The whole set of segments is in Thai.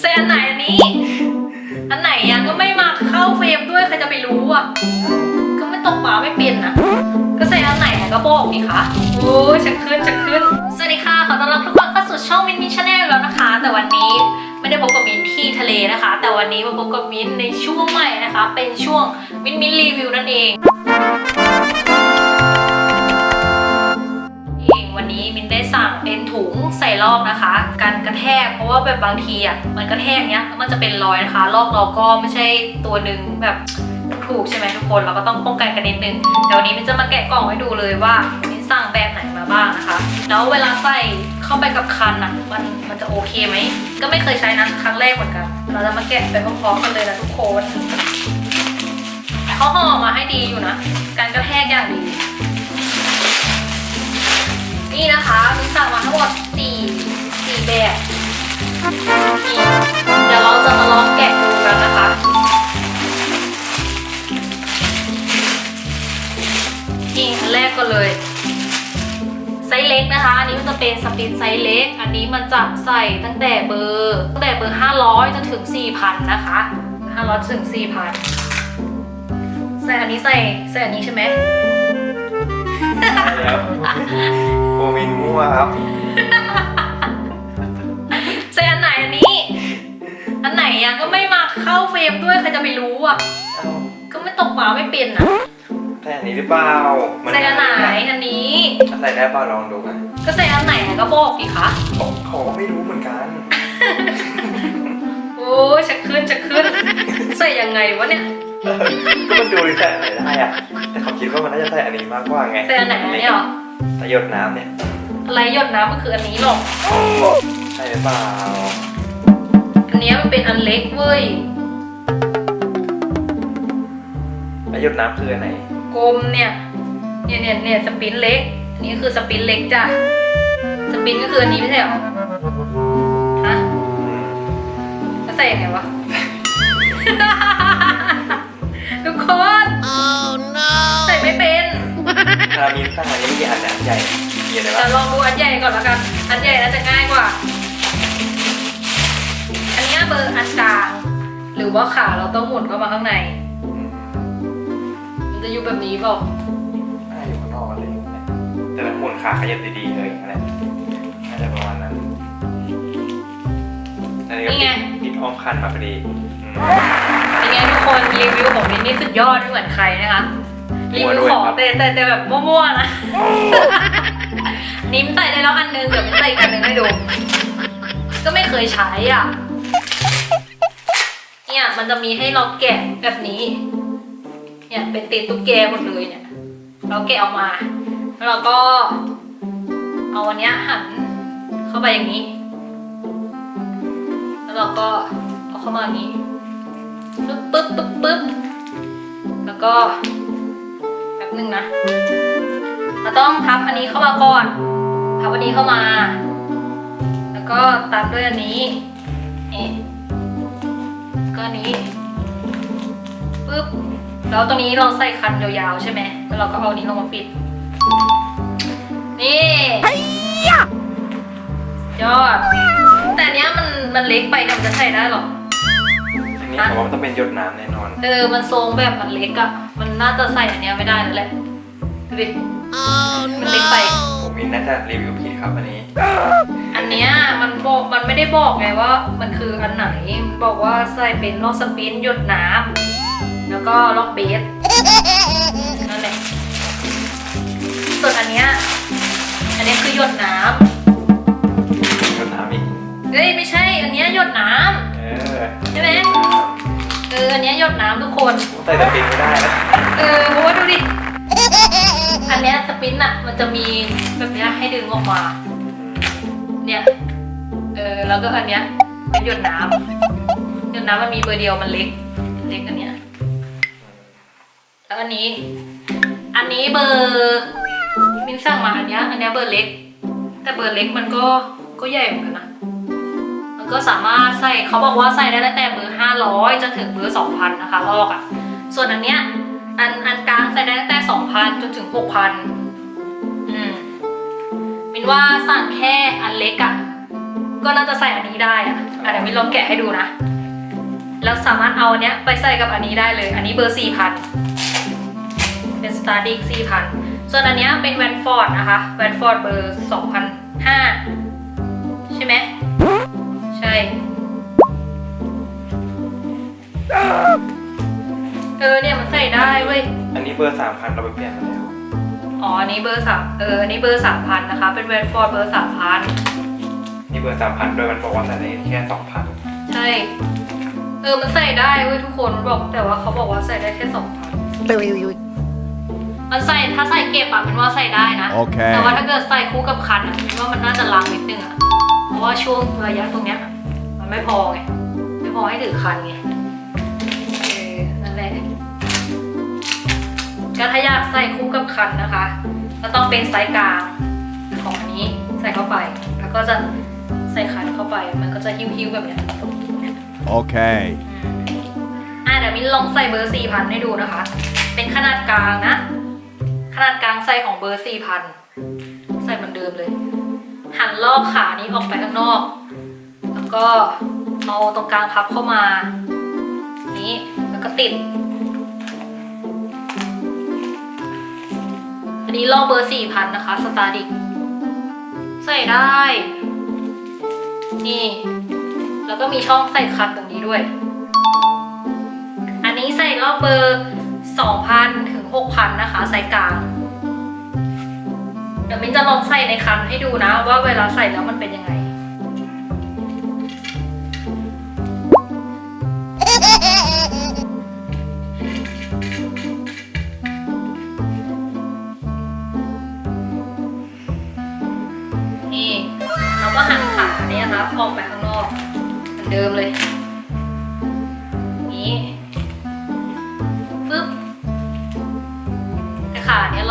ใส่อันไหนอันนี้ อันไหนยังก็ไม่มาเข้าเฟรมด้วยใครจะไปรู้อะ ก็ไม่ตกปลาไม่เป็นนะก็ใส่อันไหนอะก็บอกดิคะโอ้ยชักขึ้นชักขึ้น สวัสดีค่ะขอต้อนรับทุกคนเข้าสู่ช่องมินมิชแนลแล้วนะคะ แต่วันนี้ไม่ได้พบกับมินที่ทะเลนะคะ แต่วันนี้มาพบกับมินในช่วงใหม่นะคะ เป็นช่วงมินมินรีวิวนั่นเอง นี้มินได้สั่งเป็นถุงใส่ลอกนะคะกันกระแทกเพราะว่าแบบบางทีอะมันกระแทกเนี้ยมันจะเป็นรอยนะคะลอกเราก็ไม่ใช่ตัวหนึ่งแบบถูกใช่ไหมทุกคนเราก็ต้องป้องกันกันนิดนึงเดี๋ยววันนี้มินจะมาแกะกล่องให้ดูเลยว่ามินสั่งแบบไหนมาบ้างนะคะ แล้วเวลาใส่เข้าไปกับคันอะมันมันจะโอเคไหมก็ไม่เคยใช้นะครั้งแรกเหมือนกัน เราจะมาแกะไปพร้อมๆกันเลยนะทุกคนเขาห่อมาให้ดีอยู่นะการกระแทกอย่างดี นี่นะคะมีสั่งมาทั้งหมด4 4แบบนี่เดี๋ยวเราจะมาลองแกะดูกันนะคะ นี่อันแรกก็เลย ไซส์เล็กนะคะ อันนี้มันจะเป็นสปินไซส์เล็ก อันนี้มันจะใส่ตั้งแต่เบอร์ ตั้งแต่เบอร์ 500 จนถึง 4,000 นะคะ 500 ถึง 4,000 ใส่อันนี้ใส่ใส่อันนี้ใช่ไหม แล้วโควินมั่วครับ ใส่อันไหนอันนี้ อันไหนยังก็ไม่มาเข้าเฟรมด้วยใครจะไปรู้อะ ก็ไม่ตกปลาไม่เป็นนะใส่อันนี้หรือเปล่ามัใส่อันไหนอันนี้ ใส่ได้เปล่าลองดูกันก็ใส่อันไหนก็บอกดิคะขาเขาก็ไม่รู้เหมือนกัน โอ้ชักขึ้นชักขึ้น ใส่ยังไงวะเนี่ย ก็มันดูใส่อันไหนได้อะแต่เขาคิดว่ามันน่าจะใส่อันนี้มากกว่าไงใส่อันไหนอันนี้เหรอใส่หยดน้ำเนี่ย อะไรหยดน้ำมันคืออันนี้หรอกใช่หรือเปล่า อันเนี้ยมันเป็นอันเล็กเว้ยแล้วหยดน้ำคืออันไหน กลมเนี่ย เนี่ยเนี่ยเนี่ยสปินเล็ก อันนี้คือสปินเล็กจ้ะ สปินก็คืออันนี้ไม่ใช่เหรอ ฮะอืมแล้วใส่ยังไงวะามีตั้งอันนี้ไม่กี่อันนะอันใหญ่มีอะไรเดี๋บ้ายงวลองดูอันใหญ่ก่อนแล้วกัน อันใหญ่น่าจะง่ายกว่า อันเนี้ยเบอร์อันกลางหรือว่าขาเราต้องหมุนเข้ามาข้างใน อืมมันจะอยู่แบบนี้เปล่าน่าอยู่ข้างนอกอะไรอย่างเงี้ยแต่ละหมุนขาขยับดีๆเลยอะไรน่าจะประมาณนั้นอันนี้ก็ปิดปิดอ้อมคันมาพอดีอืม เป็นไงทุกคนรีวิวของมินนี่สุดยอดไม่เหมือนใครนะคะ รีมั่ววิด้ววยของครับแต่แต่แต่แบบมั่วๆนะ นิ้มใส่ได้แล้วอันนึงเดี๋ยวมินใส่อีกอันนึงให้ดู ก็ไม่เคยใช้อะ เนี่ยมันจะมีให้เราแกะแบบนี้ เนี่ยเป็นติดตุ๊กแกหมดเลยเนี่ย เราแกะออกมา แล้วเราก็ เอาอันเนี้ยหันเข้าไปอย่างนี้ แล้วเราก็เอาเข้ามาอย่างนี้ปึ๊บปึ๊บปึ๊บปึ๊บแล้วก็แป๊บ นึงนะ เราต้องพับอันนี้เข้ามาก่อน พับอันนี้เข้ามา แล้วก็ตามด้วยอันนี้เอ๊ะก็อันนี้ปึ๊บ แล้วตรงนี้เราใส่คันยาวๆใช่ไหม แล้วเราก็เอาอันนี้ลงมาปิด นี่ยอด แต่อันเนี้ยมันมันเล็กไปเนี่ยมันจะใส่ได้หรออั นนี้ผมว่ามันต้องเป็นหยดน้ำแน่นอน เออ มันทรงแบบมันเล็กอะมันน่าจะใส่อันเนี้ยไม่ได้แล้วแหละดูดิมันเล็กไป ผมมินน่าจะรีวิวผิดครับอันนี้ อันเนี้ยมันบอกมันไม่ได้บอกไงว่า มันคืออันไหนมันบอกว่าใส่เป็นลอกสปินหยดน้ำแล้วก็ลอกเบสนั่นแหละส่วนอันเนี้ยอันเนี้ยคือหยดน้ห อออันเนี้ยหยดน้ำทุกคน ใส่ตะปินไม่ได้นะเออเพราะว่าดูดิ อันเนี้ยสปินอะมันจะมีแบบเนี้ยให้ดึงออกมา เนี่ย เออแล้วก็อันเนี้ยเป็นหยดน้ำหยดน้ำมันมีเบอร์เดียวมันเล็ก เล็กอันเนี้ย แล้วอันนี้ อันนี้เบอร์มินสั่งมาอันเนี้ยอันเนี้ยเบอร์เล็ก แต่เบอร์เล็กมันก็ก็ใหญ่เหมือนกันนะมัน ก็สามารถใส่เขาบอกว่าใส่ได้ตั้งแต่เบอร์ห้าร้อยจนถึงเบอร์สองพันะคะลอกอะ่ะ ส่วนอันเนี้ยอันอันกลางใส่ได้ตั้งแต่สองพันจนถึงหกพันอืมมินว่าสั่งแค่อันเล็กอะ่ะ ก็น่าจะใส่อันนี้ได้อะ่ะเดี๋ยวมินลองแกะให้ดูนะ แล้วสามารถเอาอันเนี้ยไปใส่กับอันนี้ได้เลย อันนี้เบอร์สี่พันเป็นสตาร์ดิกสี่พันส่วนอันเนี้ยเป็นแวนฟอร์ดนะคะแวนฟอร์ดเบอร์สองพันห้าใช่ไหม เออเนี่ยมันใส่ได้เว้ย อันนี้เบอร์สามพันเราไปเปลี่ยนมาแล้วอ๋ออันนี้เบอร์สามเอออันนี้เบอร์สามพันนะคะ เป็นแวนฟอร์ดเบอร์สามพันนี่เบอร์สามพันโดยมันบอกว่าใส่ได้แค่สองพันใช่ เออ มันใส่ได้เว้ยทุกคนมันบอกแต่ว่าเขาบอกว่าใส่ได้แค่สองพันมันใส่ถ้าใส่เก็บอะเป็นว่าใส่ได้นะ Okay. แต่ว่าถ้าเกิดใส่คู่กับคันอะเป็นว่ามันน่าจะลังนิดนึงอะเพราะว่าช่วงระยะตรงเนี้ยมัน ไม่พอไง ไม่พอให้ถือคันไงเออนั่นแหละก็ถ้าอยากใส่คู่กับคันนะคะก็ต้องเป็นไซส์กลางของอันนี้ใส่เข้าไป แล้วก็จะใส่คันเข้าไป มันก็จะหิ้วๆแบบเนี้ย Okay. อะเดี๋ยวมิ้นลองใส่เบอร์สี่พันให้ดูนะคะ เป็นขนาดกลางนะ ขนาดกลางใส่ของเบอร์สี่พันใส่เหมือนเดิมเลย หันลอกขานี้ออกไปข้างนอกแล้ว ก็เอาตรงกลางพับเข้ามา นี้แล้วก็ติด อันนี้ลอกเบอร์สี่พันนะคะ สตาร์ดิกใส่ได้ นี่ แล้วก็มีช่องใส่คันตรงนี้ด้วย อันนี้ใส่รอบเบอร์ 2,000 ถึง 6,000 นะคะไซส์กลางเดี๋ยวมิ้นจะลองใส่ในคันให้ดูนะ ว่าเวลาใส่แล้วมันเป็นยังไง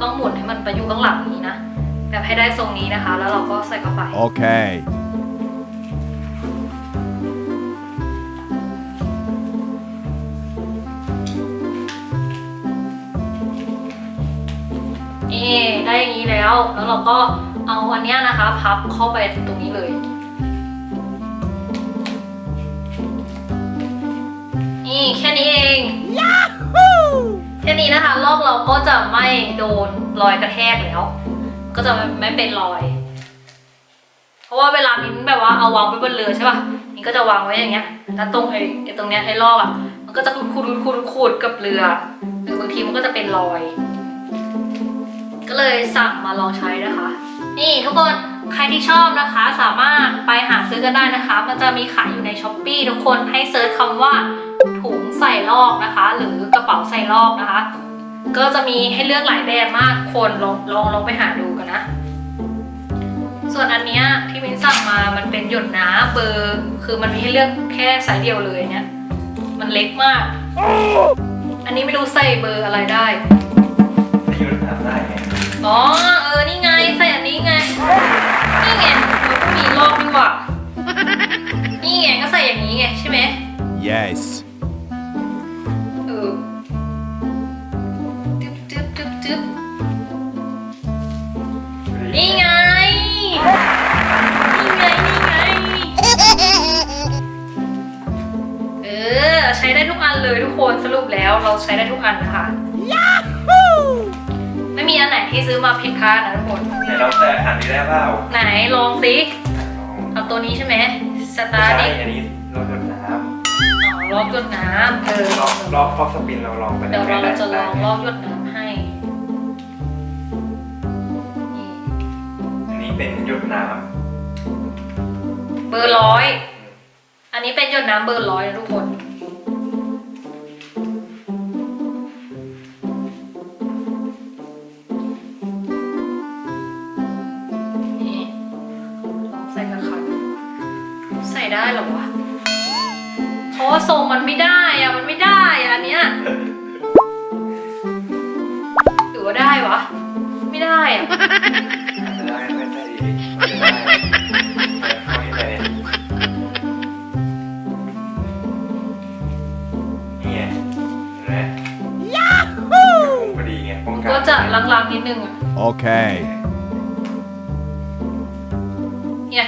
ต่ขาเนี้ยเราต้องหมุนให้มันไปอยู่ข้างหลังนี้นะ แบบให้ได้ทรงนี้นะคะ แล้วเราก็ใส่เข้าไป Okay. นี่ได้อย่างนี้แล้ว แล้วเราก็เอาอันเนี้ยนะคะ พับเข้าไปตรงนี้เลย นี่แค่นี้เอง แค่นี้นะคะลอกเราก็จะไม่โดนรอยกระแทกแล้ว ก็จะไม่เป็นรอย เพราะว่าเวลามิ้นแบบว่าเอาวางไว้บนเรือใช่ป่ะมิ้นก็จะวางไว้อย่างเงี้ยแล้วตรงไอ้ตรงเนี้ยไอ้ลอกอะมันก็จะขูดขูดขูดขูดกับเรือหรือบางทีมันก็จะเป็นรอย ก็เลยสั่งมาลองใช้นะคะ นี่ทุกคนใครที่ชอบนะคะสามารถไปหาซื้อกันได้นะคะ มันจะมีขายอยู่ในช้อปปีทุกคนให้เซิร์ชคำว่าถุงใส่ลอกนะคะ หรือ ป๋าใส่ลอกนะคะ ก็จะมีให้เลือกหลายแบบมากคนลองลองลองไปหาดูกันนะ ส่วนอันเนี้ยที่มินสั่งมามันเป็นหยดน้ำเบอร์คือมันมีให้เลือกแค่ไซส์เดียวเลยเนี่ยมันเล็กมาก อันนี้ไม่รู้ใส่เบอร์อะไรได้อายุถามได้ไงอ๋อเออนี่ไงใส่อันนี้ไงนี่ไงมันก็มีรอบนี่หว่านี่ไงก็ใส่อย่างนี้ไงใช่ไหม Yes. จึ๊บจึ๊บจึ๊บนี่ไง นี่ไง นี่ไง เออ ใช้ได้ทุกอันเลยทุกคนสรุปแล้วเราใช้ได้ทุกอันนะคะไม่มีอันไหนที่ซื้อมาผิดพลาดนะทุกคน ไหนเราใส่อันนี้ได้เปล่าไหนลองสิลองเอาตัวนี้ใช่ไหมสไม่ตาร์ใช่ดิอันนี้เราหยดน้อ๋อลอกหยดน้ำเออำลองลองลองสปินเราลองไปเดี๋ยวเราได้จะลได้องลอกหยดน้ำให้ เป็นหยดน้เบอร์ร้อย อันนี้เป็นหยดน้ำเบอร์ร้อยนะทุกคน นี่ลองใส่กระคันใส่ได้เหรอวะเพราะว่าทรงมันไม่ได้อะมันไม่ได้อะอันเนี้ยหรือว่าได้วะ ไม่ได้อะ กันก็จะลังๆนิดนึงอะ Okay. เนี่ย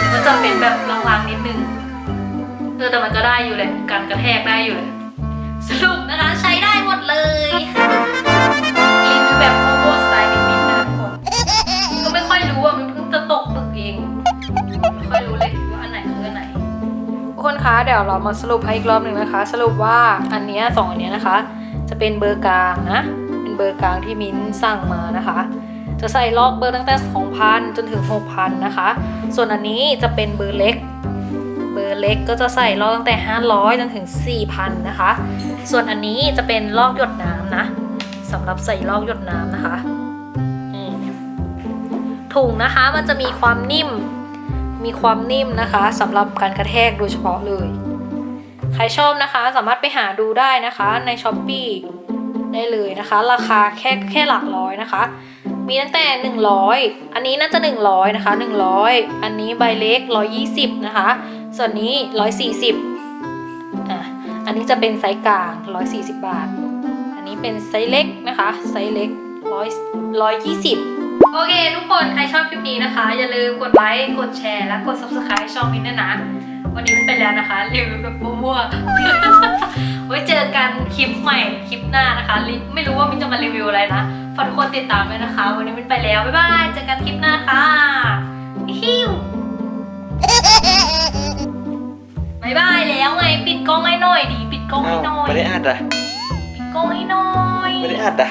มันก็จะเป็นแบบลางๆนิดนึงเออแต่มันก็ได้อยู่เลยการกระแทกได้อยู่เลยสรุปนะคะใช้ได้หมดเลยรีวิวแบบโมโมสไตล์นิดๆนะคะทุกคนก็ไม่ค่อยรู้อะมันเพิ่งจะตกหมึกเองไม่ค่อยรู้เลยว่าอันไหนคืออันไหน ทุกคนคะเดี๋ยวเรามาสรุปให้อีกรอบหนึ่งนะคะ สรุปว่าอันเนี้ยสองอันเนี้ยนะคะ จะเป็นเบอร์กลางนะ เบอร์กลางที่มิ้นสั่งมานะคะ จะใส่ล็อกเบอร์ตั้งแต่ 2,000 จนถึง 6,000 นะคะ ส่วนอันนี้จะเป็นเบอร์เล็ก เบอร์เล็กก็จะใส่ล็อกตั้งแต่ 500 จนถึง 4,000 นะคะ ส่วนอันนี้จะเป็นลอกหยดน้ำนะสำหรับใส่ลอกหยดน้ำนะคะถุงนะคะมันจะมีความนิ่ม มีความนิ่มนะคะสำหรับการกระแทกโดยเฉพาะเลย ใครชอบนะคะสามารถไปหาดูได้นะคะใน s h อ p e e นะคะ ราคาแค่แค่หลักร้อยนะคะ มีตั้งแต่ 100 อันนี้น่าจะ 100 นะคะ 100 อันนี้ใบเล็ก 120 นะคะ ส่วนนี้ 140อะอันนี้จะเป็นไซส์กลาง 140 บาท อันนี้เป็นไซส์เล็กนะคะ ไซส์เล็ก100 120โอเค ทุกคนใครชอบคลิปนี้นะคะ อย่าลืมกดไลค์กดแชร์และกด subscribe ช่องมินด้วยนะ วันนี้มันไปแล้วนะคะรีวิวแบบมั่วๆ ว้เจอกันคลิปใหม่คลิปหน้านะคะลิไม่รู้ว่ามินจะมารีวิวอะไรนะฝากทุกคนติดตามด้วยนะคะ วันนี้มินไปแล้ว บ๊ายบาย เจอกันคลิปหน้าค่ะฮิวบายบายแล้วไง ปิดกล้องให้หน่อยดิ ปิดกล้องให้หน่อย ไม่ได้อัดอะ ปิดกล้องให้หน่อย ไม่ได้อัดอะ